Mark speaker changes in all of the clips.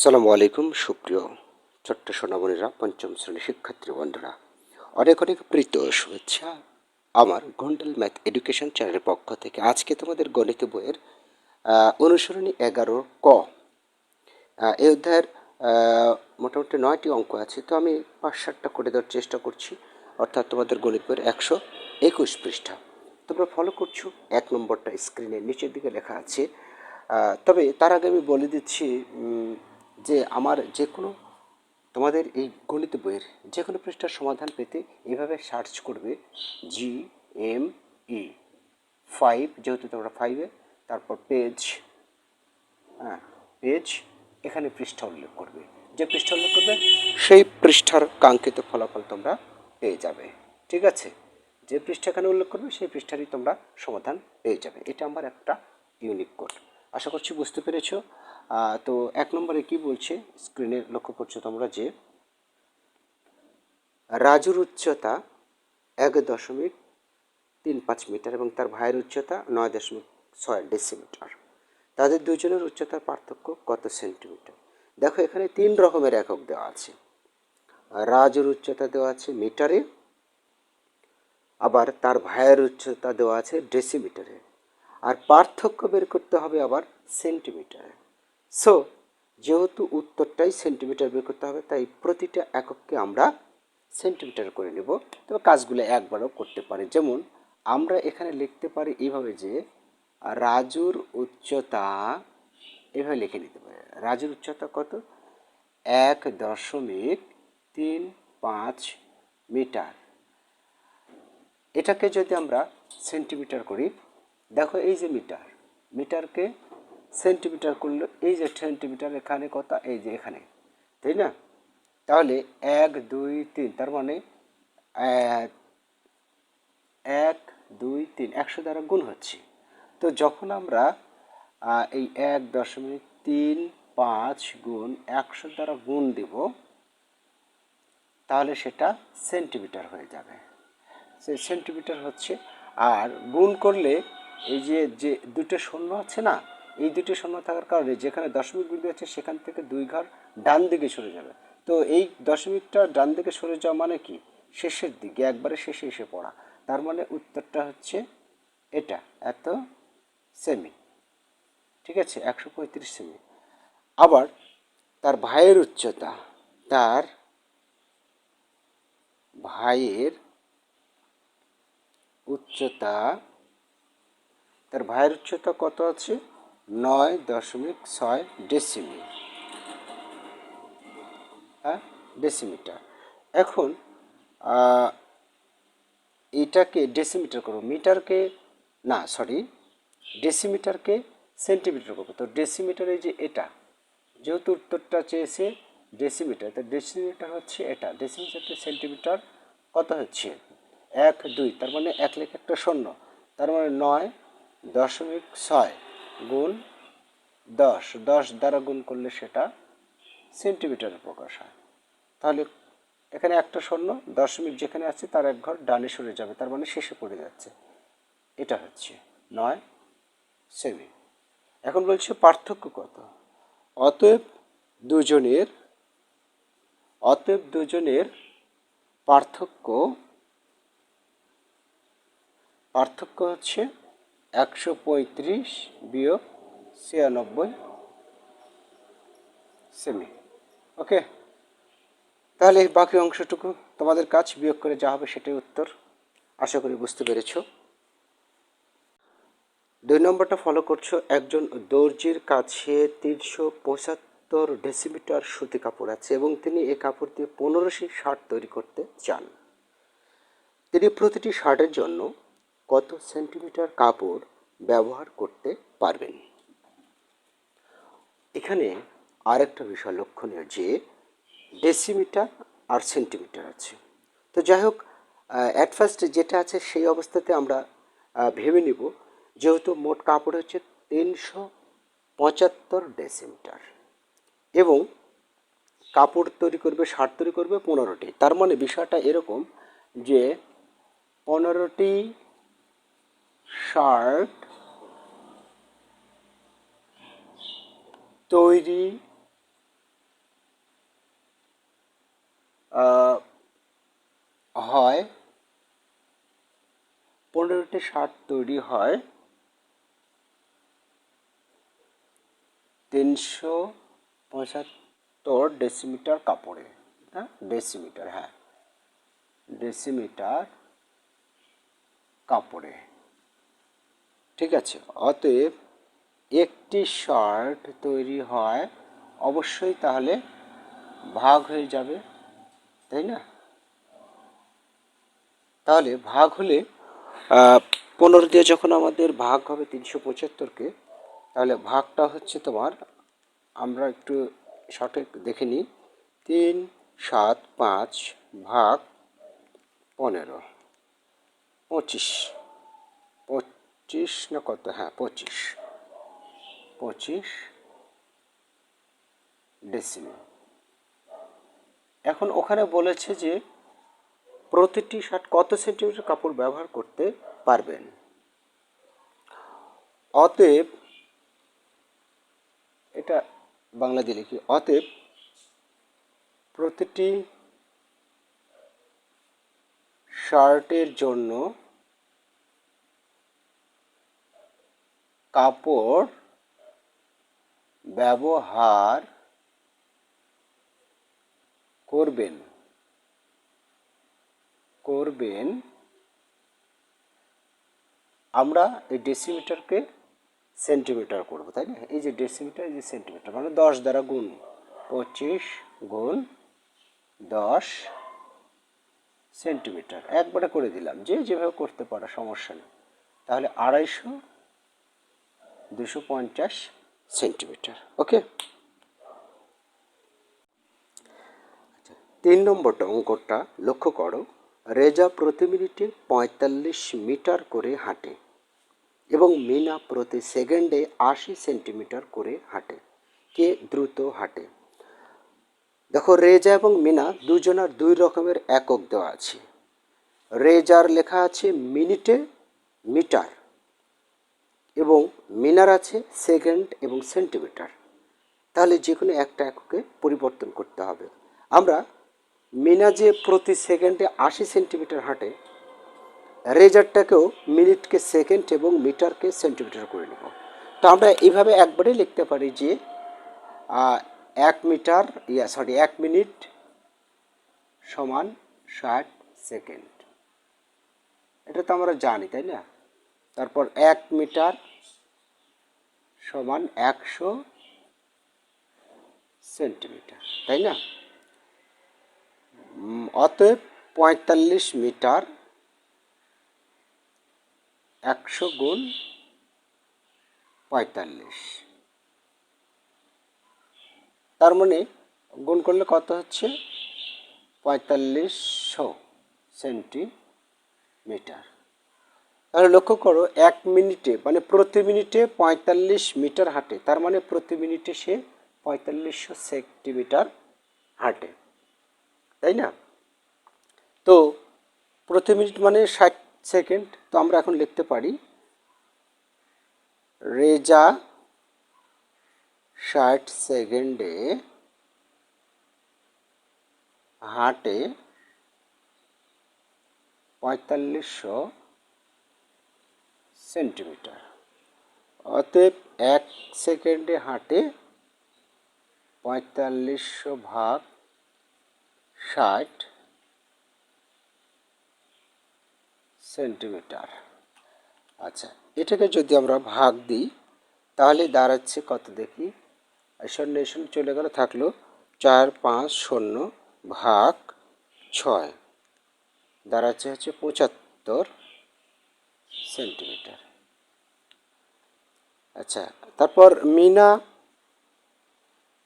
Speaker 1: সালামু আলাইকুম, সুপ্রিয় ছোট্ট সোনামণিরা পঞ্চম শ্রেণি শিক্ষার্থী বন্ধুরা। অনেক অনেক প্রীত শুভেচ্ছা আমার গন্ডেল ম্যাথ এডুকেশন চ্যানেলের পক্ষ থেকে। আজকে তোমাদের গণিত বইয়ের অনুসরণী এগারো ক। এই অধ্যায়ের মোটামুটি নয়টি অঙ্ক আছে, তো আমি পাঁচ সাতটা করে দেওয়ার চেষ্টা করছি। অর্থাৎ তোমাদের গণিত বইয়ের একশো একুশ পৃষ্ঠা। তোমরা ফলো করছ, এক নম্বরটা স্ক্রিনের নিচের দিকে লেখা আছে। তবে তার আগে আমি বলে দিচ্ছি যে আমার যে কোনো, তোমাদের এই গণিত বইয়ের যে কোনো পৃষ্ঠার সমাধান পেতে এভাবে সার্চ করবে জি এম ই ফাইভ যেহেতু তোমরা ফাইভে তারপর পেজ হ্যাঁ পেজ এখানে পৃষ্ঠা উল্লেখ করবে। যে পৃষ্ঠা উল্লেখ করবে, সেই পৃষ্ঠার কাঙ্ক্ষিত ফলাফল তোমরা পেয়ে যাবে। ঠিক আছে? যে পৃষ্ঠা এখানে উল্লেখ করবে, সেই পৃষ্ঠারই তোমরা সমাধান পেয়ে যাবে। এটা আমার একটা ইউনিক কোড আশা করছি বুঝতে পেরেছ। তো এক নম্বরে কি বলছে? স্ক্রিনে লক্ষ্য করছ তোমরা যে রাজুর উচ্চতা এক দশমিক তিন পাঁচ মিটার এবং তার ভাইয়ের উচ্চতা নয় দশমিক ছয় ডেসিমিটার। তাদের দুজনের উচ্চতার পার্থক্য কত সেন্টিমিটার? দেখো, এখানে তিন রকমের একক দেওয়া আছে। রাজুর উচ্চতা দেওয়া আছে মিটারে, আবার তার ভাইয়ের উচ্চতা দেওয়া আছে ডেসিমিটারে। আর পার্থক্য বের করতে হবে আবার সেন্টিমিটারে। সো যেহেতু উত্তরটাই সেন্টিমিটার বের করতে হবে, তাই প্রতিটা একককে আমরা সেন্টিমিটার করে নেব। তবে কাজগুলো একবারও করতে পারি। যেমন, আমরা এখানে লিখতে পারি এইভাবে যে, রাজুর উচ্চতা, এভাবে লিখে নিতে পারি। রাজুর উচ্চতা কত? এক দশমিক তিন পাঁচ মিটার। এটাকে যদি আমরা সেন্টিমিটার করি, দেখো এই যে মিটার, মিটারকে সেন্টিমিটার করলে, এই যে সেন্টিমিটার এখানে কত এই যে এখানে, তাই না? তাহলে এক, দুই, তিন, তার মানে এক দুই, তিন, একশো দ্বারা গুণ হচ্ছে। তো যখন আমরা এই এক দশমিক তিন পাঁচ গুণ একশো দ্বারা গুণ দিব, তাহলে সেটা সেন্টিমিটার হয়ে যাবে। সে সেন্টিমিটার হচ্ছে, আর গুণ করলে এই যে যে দুটো শূন্য আছে না এই দুটি শূন্য থাকার কারণে যেখানে দশমিক বিন্দু আছে সেখান থেকে দুই ঘর ডান দিকে সরে যাবে। তো এই দশমিকটা ডান দিকে সরে যাওয়া মানে কি? শেষের দিকে, একবারে শেষে এসে পড়া। তার মানে উত্তরটা হচ্ছে এটা, এত সেমি ঠিক আছে? একশো পঁয়ত্রিশ সেমি আবার তার ভাইয়ের উচ্চতা, তার ভাইয়ের উচ্চতা, তার ভাইয়ের উচ্চতা কত আছে? নয় দশমিক ছয় ডেসিমি হ্যাঁ ডেসিমিটার। এখন এটাকে ডেসিমিটার করব, মিটারকে, না, সরি, ডেসিমিটারকে সেন্টিমিটার করব। তো ডেসিমিটার যে এটা, যেহেতু উত্তরটা চেয়েছে ডেসিমিটার, তো ডেসিমিটার হচ্ছে এটা, ডেসিমিটার সেন্টিমিটার, কত হচ্ছে? এক, দুই, তার মানে এক লেখ একটা শূন্য, তার মানে নয় দশমিক ছয়। গুণ দশ দশ দ্বারা গুণ করলে সেটা সেন্টিমিটারে প্রকাশ হয়। তাহলে এখানে একটা শূন্য দশমিক যেখানে আছে তার এক ঘর ডানে সরে যাবে, তার মানে শেষে পড়ে যাচ্ছে। এটা হচ্ছে নয় সেমি। এখন বলছে পার্থক্য কত? অতএব দুজনের অতএব দুজনের পার্থক্য পার্থক্য হচ্ছে একশো পঁয়ত্রিশ বিয়োগ ছিয়ানব্বই সেমি। ওকে, তাহলে বাকি অংশটুকু তোমাদের কাজ বিয়োগ করে যা হবে সেটাই উত্তর। আশা করি বুঝতে পেরেছ। দুই নম্বরটা ফলো করছ, একজন দর্জির কাছে তিনশো পঁচাত্তর ডেসিমিটার সুতি কাপড় আছে এবং তিনি এই কাপড় দিয়ে পনেরোশি শার্ট তৈরি করতে চান। তিনি প্রতিটি শার্টের জন্য কত সেন্টিমিটার কাপড় ব্যবহার করতে পারবেন? এখানে আরেকটা বিষয় লক্ষণীয় যে, ডেসিমিটার আর সেন্টিমিটার আছে। তো যাই হোক অ্যাট ফার্স্ট যেটা আছে সেই অবস্থাতে আমরা ভেবে নিব যেহেতু মোট কাপড় হচ্ছে তিনশো পঁচাত্তর ডেসিমিটার এবং কাপড় তৈরি করবে শার্ট তৈরি করবে পনেরোটি। তার মানে বিষয়টা এরকম যে, পনেরোটি শার্ট তৈরি হয়। পনেরোটি শার্ট তৈরি হয়। তিনশো পঁচাত্তর ডেসিমিটার কাপড়ে হ্যাঁ? ডেসিমিটার হ্যাঁ। ডেসিমিটার কাপড়ে। ঠিক আছে, অতএব একটি শার্ট তৈরি হয়, অবশ্যই তাহলে ভাগ হয়ে যাবে, তাই না? তাহলে ভাগ হলে পনেরো দিয়ে যখন আমাদের ভাগ হবে তিনশো পঁচাত্তরকে, তাহলে ভাগটা হচ্ছে তোমার, আমরা একটু সঠিক দেখে নিই, তিন, সাত, পাঁচ, ভাগ পনেরো, পঁচিশ। পঁচিশ না কত? হ্যাঁ পঁচিশ। পঁচিশ ডেসিমি এখন ওখানে বলেছে যে প্রতিটি শার্ট কত সেন্টিমিটার কাপড় ব্যবহার করতে পারবেন? অতএব, এটা বাংলা লিখি, অতএব প্রতিটি শার্টের জন্য কাপড় ব্যবহার করবেন করবেন। আমরা এই ডেসিমিটারকে সেন্টিমিটার করব, তাই না? এই যে ডেসিমিটার এই যে সেন্টিমিটার মানে দশ দ্বারা গুণ পঁচিশ গুণ দশ সেন্টিমিটার একবারে করে দিলাম, যে যেভাবে করতে পারো, সমস্যা নেই। তাহলে আড়াইশো দুশো পঞ্চাশ সেন্টিমিটার, ওকে? আচ্ছা তিন নম্বরটা অঙ্কটা লক্ষ্য করো। রেজা প্রতি মিনিটে পঁয়তাল্লিশ মিটার করে হাঁটে এবং মিনা প্রতি সেকেন্ডে আশি সেন্টিমিটার করে হাঁটে। কে দ্রুত হাঁটে? দেখো, রেজা এবং মিনা দুজনার দুই রকমের একক দেওয়া আছে। রেজার লেখা আছে মিনিটে মিটার। এবং মিনার আছে সেকেন্ড এবং সেন্টিমিটার। তাহলে যে কোনো একটা এককে পরিবর্তন করতে হবে। আমরা মিনা যে প্রতি সেকেন্ডে আশি সেন্টিমিটার হাঁটে, রেজারটাকেও মিনিটকে সেকেন্ড এবং মিটারকে সেন্টিমিটার করে নেব। তো আমরা এইভাবে একবারে লিখতে পারি যে এক মিটার, ইয়া, সরি, এক মিনিট সমান ষাট সেকেন্ড। এটা তো আমরা জানি, তাই না? তারপর এক মিটার সমান একশো সেন্টিমিটার, তাই না? অতএব পঁয়তাল্লিশ মিটার একশো গুণ পঁয়তাল্লিশ। তার মানে গুণ করলে কত হচ্ছে? পঁয়তাল্লিশশো সেন্টিমিটার। তাহলে লক্ষ্য করো, এক মিনিটে মানে প্রতি মিনিটে পঁয়তাল্লিশ মিটার হাঁটে। তার মানে প্রতি মিনিটে সে পঁয়তাল্লিশশো সেন্টিমিটার হাঁটে। তাই না? তো প্রতি মিনিট মানে ষাট সেকেন্ড। তো আমরা এখন লিখতে পারি, রেজা ষাট সেকেন্ডে হাঁটে পঁয়তাল্লিশশো সেন্টিমিটার। অতএব এক সেকেন্ডে হাঁটে পঁয়তাল্লিশশো ভাগ ষাট সেন্টিমিটার। আচ্ছা এটাকে যদি আমরা ভাগ দিই, তাহলে দাঁড়াচ্ছে কত দেখি? শূন্য শূন্য চলে গেল, থাকল চার, পাঁচ, শূন্য ভাগ ছয়। দাঁড়াচ্ছে হচ্ছে পঁচাত্তর। সেন্টিমিটার। আচ্ছা তারপর মিনা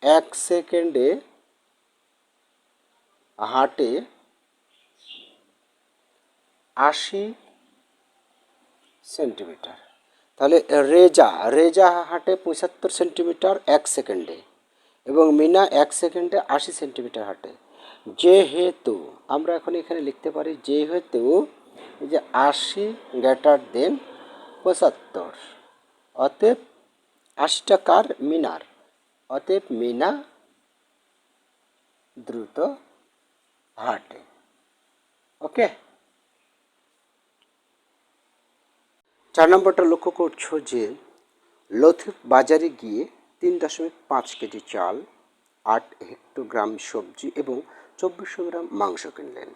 Speaker 1: এক সেকেন্ডে হাঁটে আশি সেন্টিমিটার। তাহলে রেজা রেজা হাঁটে পঁচাত্তর সেন্টিমিটার এক সেকেন্ডে এবং মিনা এক সেকেন্ডে আশি সেন্টিমিটার হাঁটে। যেহেতু, আমরা এখন এখানে লিখতে পারি যেহেতু যে আশি গ্রেটার দেন পঁচাত্তর। অতএব কার মিনার। অতএব মিনা দ্রুত হাটে। ওকে? চার নম্বরটা লক্ষ্য করছ যে লথিফ বাজারে গিয়ে তিন দশমিক পাঁচ কেজি চাল, আট হেক্টোগ্রাম সবজি এবং চব্বিশশো গ্রাম মাংস কিনলেন।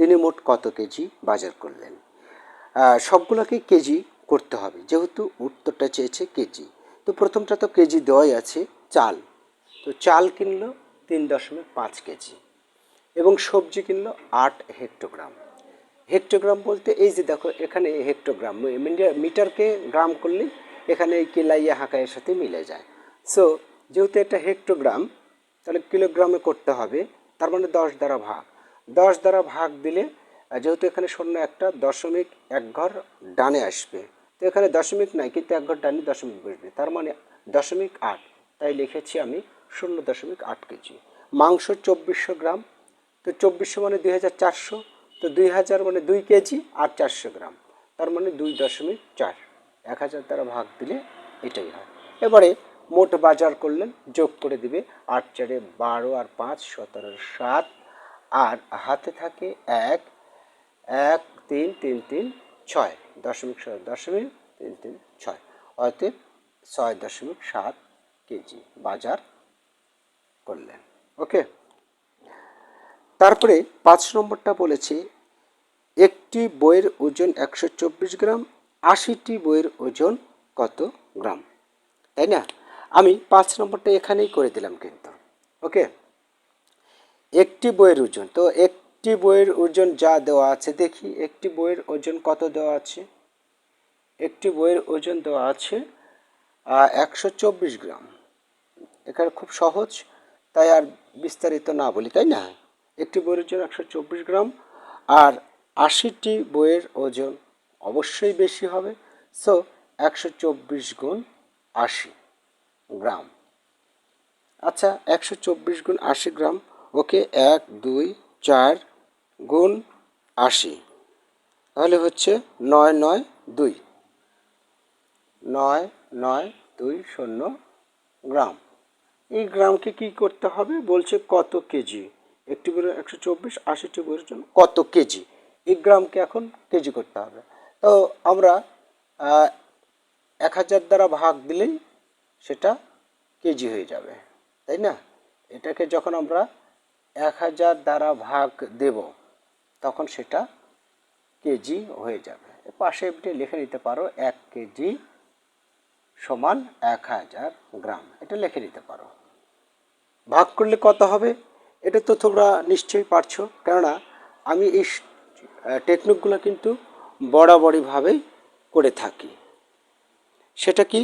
Speaker 1: তিনি মোট কত কেজি বাজার করলেন? সবগুলোকে কেজি করতে হবে। যেহেতু উত্তরটা চেয়েছে কেজি, তো প্রথমটা তো কেজি দেওয়াই আছে চাল। তো চাল কিনলো তিন দশমিক পাঁচ কেজি এবং সবজি কিনলো আট হেক্টোগ্রাম। হেক্টোগ্রাম বলতে এই যে দেখো, এখানে হেক্টোগ্রাম মিটার- মিটারকে গ্রাম করলে এখানে এই কিলাইয়া হাঁকাইয়ের সাথে মিলে যায়। সো যেহেতু এটা হেক্টোগ্রাম, তাহলে কিলোগ্রামে করতে হবে, তার মানে দশ দ্বারা ভাগ। দশ দ্বারা ভাগ দিলে যেহেতু এখানে শূন্য একটা, দশমিক এক ঘর ডানে আসবে। তো এখানে দশমিক নাই, কিন্তু এক ঘর ডানে দশমিক বসবে। তার মানে দশমিক আট। তাই লিখেছি আমি শূন্য দশমিক আট কেজি। মাংস চব্বিশশো গ্রাম। তো চব্বিশশো মানে দুই হাজার চারশো। তো দুই হাজার মানে দুই কেজি আর চারশো গ্রাম। তার মানে দুই দশমিক চার। এক হাজার দ্বারা ভাগ দিলে এটাই হয়। এবারে মোট বাজার করলেন, যোগ করে দিবে আট চারে বারো আর পাঁচ, সতেরো সাত। আর হাতে থাকে এক এক, তিন তিন তিন, ছয়, দশমিক ছয়, দশমিক তিন তিন, ছয়। অতএব ছয় দশমিক সাত কেজি বাজার করলেন। ওকে? তারপরে পাঁচ নম্বরটা বলেছে, একটি বইয়ের ওজন একশো চব্বিশ গ্রাম, আশিটি বইয়ের ওজন কত গ্রাম? তাই না? আমি পাঁচ নম্বরটা এখানেই করে দিলাম কিন্তু। ওকে? একটি বইয়ের ওজন, তো একটি বইয়ের ওজন যা দেওয়া আছে দেখি, একটি বইয়ের ওজন কত দেওয়া আছে? একটি বইয়ের ওজন দেওয়া আছে একশো চব্বিশ গ্রাম। এখানে খুব সহজ, তাই আর বিস্তারিত না বলি, তাই না? একটি বইয়ের ওজন একশো চব্বিশ গ্রাম, আর আশিটি বইয়ের ওজন অবশ্যই বেশি হবে, সো একশো চব্বিশ গুণ আশি গ্রাম। আচ্ছা একশো চব্বিশ গুণ আশি গ্রাম ওকে এক, দুই, চার গুণ আশি। তাহলে হচ্ছে নয় নয়, দুই। নয় নয়, দুই শূন্য গ্রাম। এই গ্রামকে কি করতে হবে? বলছে কত কেজি? একটি বইয়ের একশো চব্বিশ আশিটি বইয়ের জন্য কত কেজি? এই গ্রামকে এখন কেজি করতে হবে। তো আমরা এক হাজার দ্বারা ভাগ দিলেই সেটা কেজি হয়ে যাবে। তাই না? এটাকে যখন আমরা এক হাজার দ্বারা ভাগ দেব, তখন সেটা কেজি হয়ে যাবে। পাশে এমনি লিখে নিতে পারো এক কেজি সমান এক হাজার গ্রাম। এটা লিখে নিতে পারো। ভাগ করলে কত হবে? এটা তো তোমরা নিশ্চয়ই পারছ, কেননা আমি এই টেকনিকগুলো কিন্তু বরাবরইভাবেই করে থাকি। সেটা কি?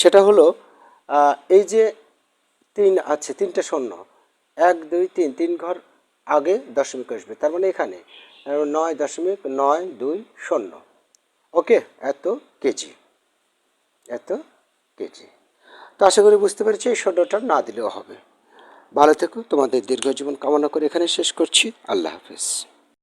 Speaker 1: সেটা হলো এই যে তিন আছে, তিনটে শূন্য এক, দুই, তিন তিন ঘর আগে দশমিক আসবে, তার মানে এখানে নয় দশমিক নয় দুই শূন্য। ওকে, এত কেজি এত কেজি। তো আশা করি বুঝতে পেরেছি, এই শূন্যটা না দিলেও হবে। ভালো থেকো, তোমাদের দীর্ঘ জীবন কামনা করে এখানে শেষ করছি। আল্লাহ হাফেজ।